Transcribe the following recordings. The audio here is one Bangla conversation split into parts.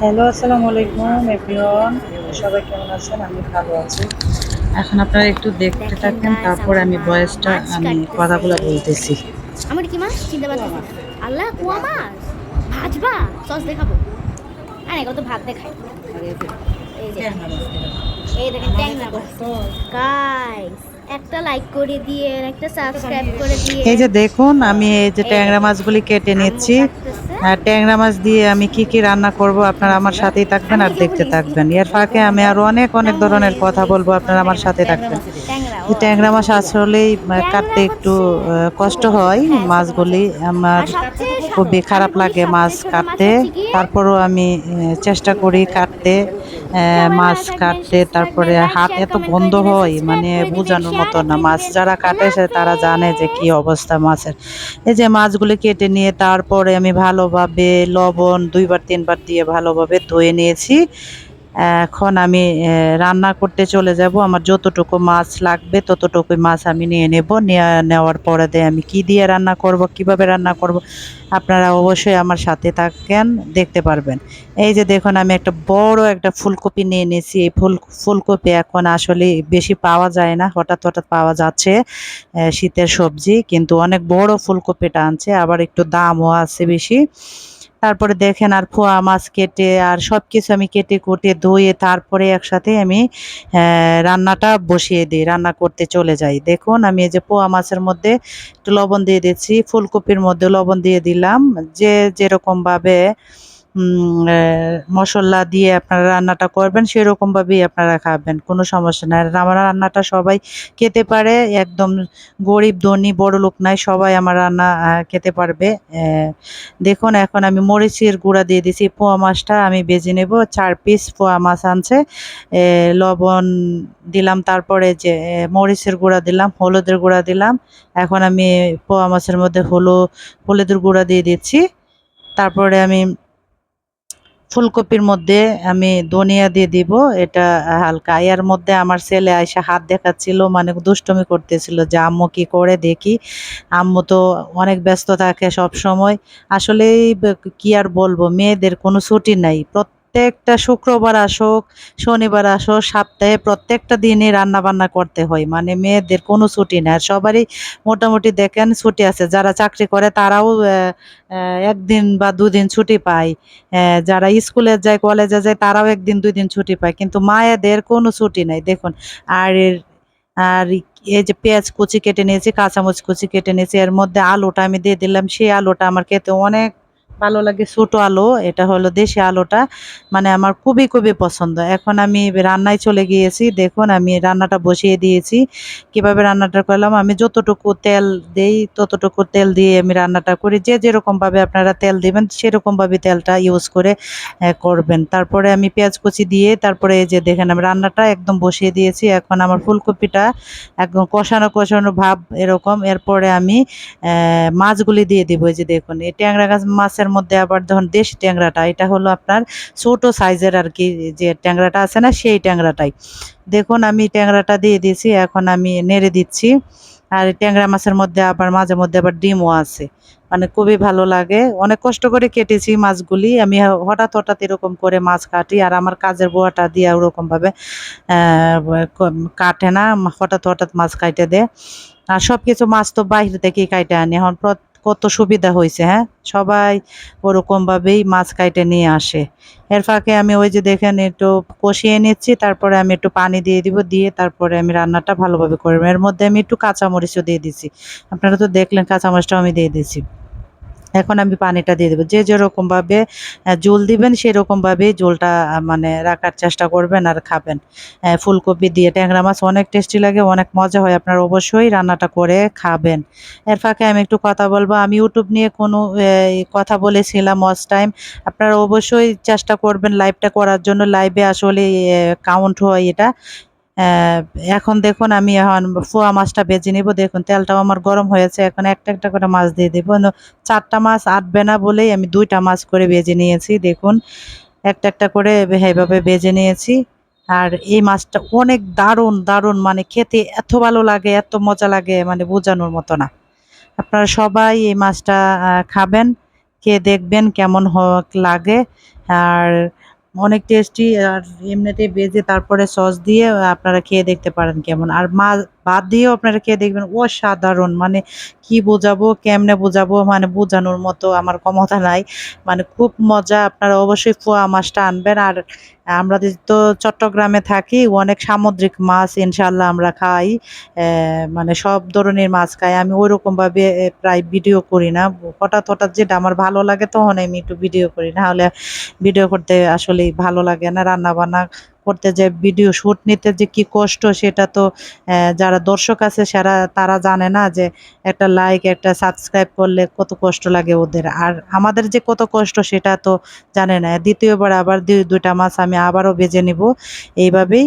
হ্যালো আসসালামু আলাইকুম এভরিওয়ান। সবাই কেমন আছেন? আমি ভালো আছি। এখন আপনারা একটু দেখতে থাকেন তারপর আমি ভয়েসটা মাছ আমি কথাগুলো বলতেছি। আমার কি মাছ চিনতে না। আল্লাহ কুয়া মাছ ভাজবা সস দেখাবো। আরে কত ভাত দেখাই এই যে এই দেখেন গাইস একটা লাইক করে দিয়ে একটা সাবস্ক্রাইব করে দিয়ে। এই যে দেখুন আমি এই যে ট্যাংরা মাছগুলি কেটে নিচ্ছি। আর ট্যাংরা মাছ দিয়ে আমি কি কি রান্না করব আপনারা আমার সাথেই থাকবেন আর দেখতে থাকবেন। এর ফাঁকে আমি আরও অনেক অনেক ধরনের কথা বলব আপনারা আমার সাথে থাকবেন। ট্যাংরা মাছ আসলেই কাটতে একটু কষ্ট হয়। মাছগুলি আমার খুবই খারাপ লাগে মাছ কাটতে। তারপরও আমি চেষ্টা করি কাটতে মাছ কাটতে। তারপরে হাত এত গন্ধ হয় মানে বোঝানোর মতো না। মাছ যারা কাটে, সে তারা জানে যে কি অবস্থা মাছের। এই যে মাছগুলি কেটে নিয়ে তারপরে আমি ভালোভাবে লবণ দুইবার, তিনবার দিয়ে ভালোভাবে ধুয়ে নিয়েছি। এখন আমি রান্না করতে চলে যাব। আমার যতটুকু মাছ লাগবে ততটুকু মাছ আমি নিয়ে নেব। নেয়া- নেওয়ার পরে দিয়ে আমি কি দিয়ে রান্না করব, কীভাবে রান্না করব, আপনারা অবশ্যই আমার সাথে থাকেন, দেখতে পারবেন। এই যে দেখুন, আমি একটা বড় একটা ফুলকপি নিয়ে নিয়েছি। এই ফুল, ফুলকপি এখন আসলে বেশি পাওয়া যায় না। হঠাৎ হঠাৎ পাওয়া যাচ্ছে শীতের সবজি। কিন্তু অনেক বড় ফুলকপিটা আনছে, আবার একটু দামও আছে বেশি। তারপরে দেখেন আর ফোয়া মাছ কেটে আর সব কিছু আমি কেটে কুটে ধুয়ে তারপরে একসাথে আমি রান্নাটা বসিয়ে দিই রান্না করতে চলে যাই। দেখুন আমি এই যে পোয়া মাছের মধ্যে একটু লবণ দিয়ে দিচ্ছি ফুলকপির মধ্যে লবণ দিয়ে দিলাম যে যেরকম ভাবে উম, আহ, মশলা দিয়ে আপনারা রান্নাটা করবেন, সেরকমভাবেই আপনারা খাবেন, কোনো সমস্যা নাই। আমার রান্নাটা সবাই খেতে পারে, একদম গরিব, ধনী, বড় লোক নাই, সবাই আমার রান্না খেতে পারবে। দেখুন, এখন আমি মরিচের গুঁড়া দিয়ে দিছি পোয়া মাছটা আমি বেজে নেব, চার পিস পোয়া মাছ আনছে। লবণ দিলাম, তারপরে যে মরিচের গুঁড়া দিলাম, হলুদের গুঁড়া দিলাম। এখন আমি পোয়া মাছের মধ্যে হলু, হলুদের গুঁড়া দিয়ে দিচ্ছি। তারপরে আমি ফুলকপির মধ্যে আমি ধনিয়া দিয়ে দিব। এটা হালকা এর মধ্যে আমার ছেলে আইসা হাত দেখাচ্ছিল মানে দুষ্টমি করতেছিল যে, আম্মু কি করে দেখি? আম্মু তো অনেক ব্যস্ত থাকে সব সময় আসলে কি আর বলব, মেয়েদের কোনো ছুটি নাই। প্রত্যেকটা শুক্রবার আসুক, শনিবার আসুক, সপ্তাহে প্রত্যেকটা দিনই রান্না বান্না করতে হয়। মানে মেয়েদের কোনো ছুটি আর সবারই মোটামুটি দেখেন ছুটি আছে। যারা চাকরি করে তারাও একদিন বা দুদিন ছুটি পায়। যারা স্কুলে যায়, কলেজে যায় তারাও একদিন দুই দিন ছুটি পায়। কিন্তু মায়েদের কোনো ছুটি নাই। দেখুন, আর আর এই যে পেঁয়াজ কুচি কেটে নিয়েছি, কাঁচামরিচ কুচি কেটে নিয়েছি, এর মধ্যে আলুটা আমি দিয়ে দিলাম। সেই আলুটা আমার খেতে অনেক ভালো লাগে ছোট আলো, এটা হলো দেশি আলোটা। মানে আমার খুবই খুবই পছন্দ। এখন আমি রান্নায় চলে গিয়েছি, দেখুন আমি রান্নাটা বসিয়ে দিয়েছি। কীভাবে রান্নাটা করলাম, আমি যতটুকু তেল দেই, ততটুকু তেল দিয়ে আমি রান্নাটা করি। যে যেরকমভাবে আপনারা তেল দেবেন, সেরকমভাবে তেলটা ইউজ করে করবেন। তারপরে আমি পেঁয়াজ কুচি দিয়ে, তারপরে এই যে দেখেন আমি রান্নাটা একদম বসিয়ে দিয়েছি। এখন আমার ফুলকপিটা একদম কষানো কষানো ভাব এরকম। এরপরে আমি মাছগুলি দিয়ে দিব। এই যে দেখুন, এই ট্যাংরা গাছ মাছের মধ্যে আবার ধরুন দেশি ট্যাংরাটা এটা হলো আপনার ছোট সাইজের আর কি যে ট্যাংরাটা আছে না সেই ট্যাংরাটাই। দেখুন আমি ট্যাংরাটা দিয়ে দিয়েছি এখন আমি নেড়ে দিচ্ছি। আর ট্যাংরা মাছের মধ্যে আবার মাঝে মধ্যে আবার ডিমও আছে। মানে খুবই ভালো লাগে। অনেক কষ্ট করে কেটেছি মাছগুলি। আমি হঠাৎ হঠাৎ এরকম করে মাছ কাটি আর আমার কাজের বুয়াটা দিয়ে ওরকম ভাবে আহ, কাটে না হঠাৎ হঠাৎ মাছ কাটে দেয়। আর সব কিছু মাছ তো বাইরে থেকেই কাটে আনি। এখন কত সুবিধা হয়েছে হ্যাঁ? সবাই ওরকমভাবেই মাছ কাইটে নিয়ে আসে। এর ফাঁকে আমি ওই যে দেখেন একটু কষিয়ে নিচ্ছি, তারপরে আমি একটু পানি দিয়ে দিব, দিয়ে তারপরে আমি রান্নাটা ভালোভাবে করব। এর মধ্যে আমি একটু কাঁচামরিচও দিয়ে দিছি। আপনারা তো দেখলেন কাঁচামরিচটাও আমি দিয়ে দিছি এখন আমি পানিটা দিয়ে দেবো। যে যেরকম ভাবে আহ, জল দিবেন সেরকম ভাবেই জলটা মানে রাখার চেষ্টা করবেন আর খাবেন। ফুলকপি দিয়ে ট্যাংরা মাছ অনেক টেস্টি লাগে অনেক মজা হয় আপনার অবশ্যই রান্নাটা করে খাবেন। এর ফাঁকে আমি একটু কথা বলব আমি ইউটিউব নিয়ে কোনো কথা বলেছিলাম ওয়াচ টাইম আপনারা অবশ্যই চেষ্টা করবেন লাইভটা করার জন্য। লাইভে আসলে কাউন্ট হয় এটা। এখন দেখুন আমি এখন ফোয়া মাছটা বেজে নিব। দেখুন, তেলটাও আমার গরম হয়েছে। এখন একটা একটা করে মাছ দিয়ে দেবো। চারটা মাছ আটবে না বলেই আমি দুইটা মাছ করে বেজে নিয়েছি। দেখুন, একটা একটা করে এইভাবে বেজে নিয়েছি। আর এই মাছটা অনেক দারুণ দারুণ। মানে খেতে এত ভালো লাগে, এত মজা লাগে মানে বোঝানোর মতো না। আপনারা সবাই এই মাছটা খাবেন, খেয়ে দেখবেন কেমন হ- লাগে। আর অনেক টেস্টি আর এমনিতে ভেজে তারপরে সস দিয়ে আপনারা খেয়ে দেখতে পারেন কেমন। আর মাছ ভাত দিয়েও আপনারা খেয়ে দেখবেন, অসাধারণ মানে কি বোঝাবো, কেমনে বোঝাবো মানে বোঝানোর মতো আমার ক্ষমতা নাই। মানে খুব মজা, আপনারা অবশ্যই পোয়া মাছটা আনবেন। আর আমরা তো চট্টগ্রামে থাকি, অনেক সামুদ্রিক মাছ ইনশাল্লাহ আমরা খাই। মানে সব ধরনের মাছ খাই। আমি ওইরকম ভাবে প্রায় ভিডিও করি না। হঠাৎ হঠাৎ যেটা আমার ভালো লাগে তখন আমি একটু ভিডিও করি। না হলে ভিডিও করতে আসলেই ভালো লাগে না। রান্না বান্না করতে যে ভিডিও শ্যুট নিতে যে কি কষ্ট সেটা তো যারা দর্শক আছে সারা, তারা জানে না যে একটা লাইক একটা সাবস্ক্রাইব করলে কত কষ্ট লাগে ওদের। আর আমাদের যে কত কষ্ট সেটা তো জানে না। দ্বিতীয়বার আবার দুই, দুইটা মাছ আমি আবারও বেজে নিব। এইভাবেই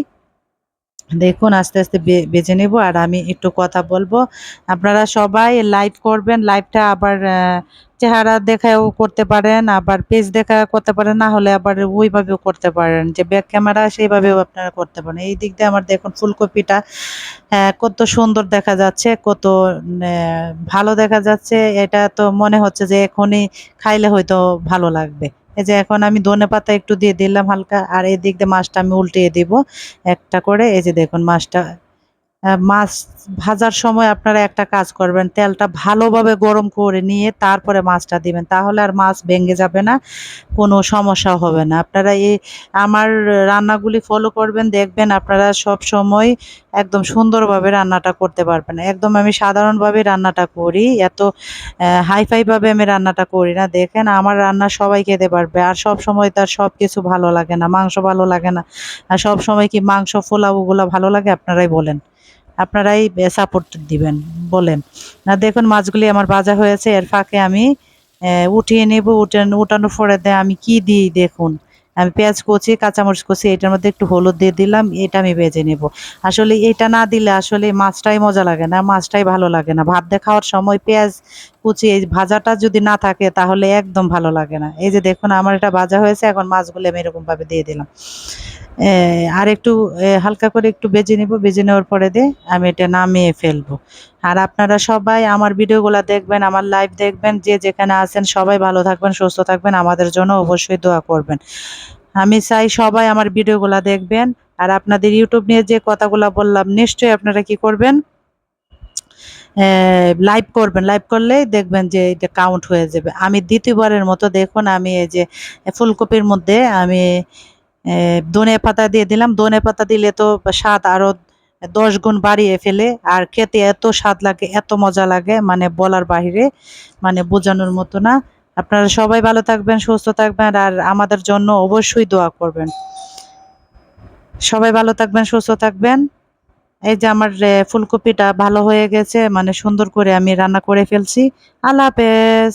দেখুন, আস্তে আস্তে বে- বেজে নেব আর আমি একটু কথা বলব। আপনারা সবাই লাইভ করবেন লাইভটা আবার চেহারা দেখাও করতে পারেন, আবার পেজ দেখা করতে পারেন, না হলে আবার ওইভাবেও করতে পারেন। যে ব্যাক ক্যামেরা সেইভাবেও আপনারা করতে পারেন। এই দিক দিয়ে আমার দেখুন ফুলকপিটা কত সুন্দর দেখা যাচ্ছে, কত ভালো দেখা যাচ্ছে। এটা তো মনে হচ্ছে যে এখনই খাইলে হয়তো ভালো লাগবে। এই যে এখন আমি ধনে পাতা একটু দিয়ে দিলাম হালকা, আর এই দিক দিয়ে মাছটা আমি উল্টিয়ে দিব একটা করে। এই যে দেখুন মাছটা মাছ ভাজার সময় আপনারা একটা কাজ করবেন, তেলটা ভালোভাবে গরম করে নিয়ে তারপরে মাছটা দিবেন, তাহলে আর মাছ ভেঙে যাবে না, কোনো সমস্যা হবে না। আপনারা এই আমার রান্নাগুলি ফলো করবেন, দেখবেন আপনারা সব সময় একদম সুন্দরভাবে রান্নাটা করতে পারবেন। একদম আমি সাধারণভাবে রান্নাটা করি, এত হাইফাই ভাবে আমি রান্নাটা করি না। দেখেন আমার রান্না সবাই খেতে পারবে, আর সব সময় তার সব কিছু ভালো লাগে না, মাংস ভালো লাগে না, আর সব সময় কি মাংস পোলাও ওগুলো ভালো লাগে? আপনারাই বলেন। আপনারাই সাপোর্ট দিবেন, বলেন। না, দেখুন, মাছগুলি আমার ভাজা হয়েছে, এর ফাঁকে আমি উঠিয়ে নেব, উঠে উঠানোর পরে আমি কি দিই, দেখুন। আমি পেঁয়াজ কচি, কাঁচামরিচ কচি, এটার মধ্যে একটু হলুদ দিয়ে দিলাম, এটা আমি ভেজে নেব। আসলে এটা না দিলে আসলে মাছটাই মজা লাগে না, মাছটাই ভালো লাগে না। ভাত দিয়ে খাওয়ার সময় পেঁয়াজ কুচি, এই ভাজাটা যদি না থাকে, তাহলে একদম ভালো লাগে না। এই যে দেখুন, আমার এটা ভাজা হয়েছে, এখন মাছগুলো আমি এরকমভাবে দিয়ে দিলাম। আর একটু হালকা করে একটু বেজে নিব, বেজে নেওয়ার পরে দিয়ে আমি এটা নামিয়ে ফেলব। আর আপনারা সবাই আমার ভিডিওগুলো দেখবেন, আমার লাইভ দেখবেন, যে যেখানে আছেন, সবাই ভালো থাকবেন, সুস্থ থাকবেন, আমাদের জন্য অবশ্যই দোয়া করবেন। আমি চাই সবাই আমার ভিডিওগুলো দেখবেন, আর আপনাদের ইউটিউব নিয়ে যে কথাগুলো বললাম, নিশ্চয়ই আপনারা কি করবেন? লাইভ করবেন লাইভ করলেই দেখবেন যে এটা কাউন্ট হয়ে যাবে। আমি দ্বিতীয়বারের মতো দেখুন, আমি এই যে ফুলকপির মধ্যে আমি ধনে পাতা দিয়ে দিলাম। ধনে পাতা দিলে তো স্বাদ আরও দশ গুণ বাড়িয়ে ফেলে। আর খেতে এত স্বাদ লাগে, এত মজা লাগে মানে বলার বাহিরে মানে বোঝানোর মতো না। আপনারা সবাই ভালো থাকবেন, সুস্থ থাকবেন, আর আমাদের জন্য অবশ্যই দোয়া করবেন। সবাই ভালো থাকবেন, সুস্থ থাকবেন। এই যে আমার ফুলকপিটা ভালো হয়ে গেছে মানে সুন্দর করে আমি রান্না করে ফেলছি। আল্লাহ হাফেজ।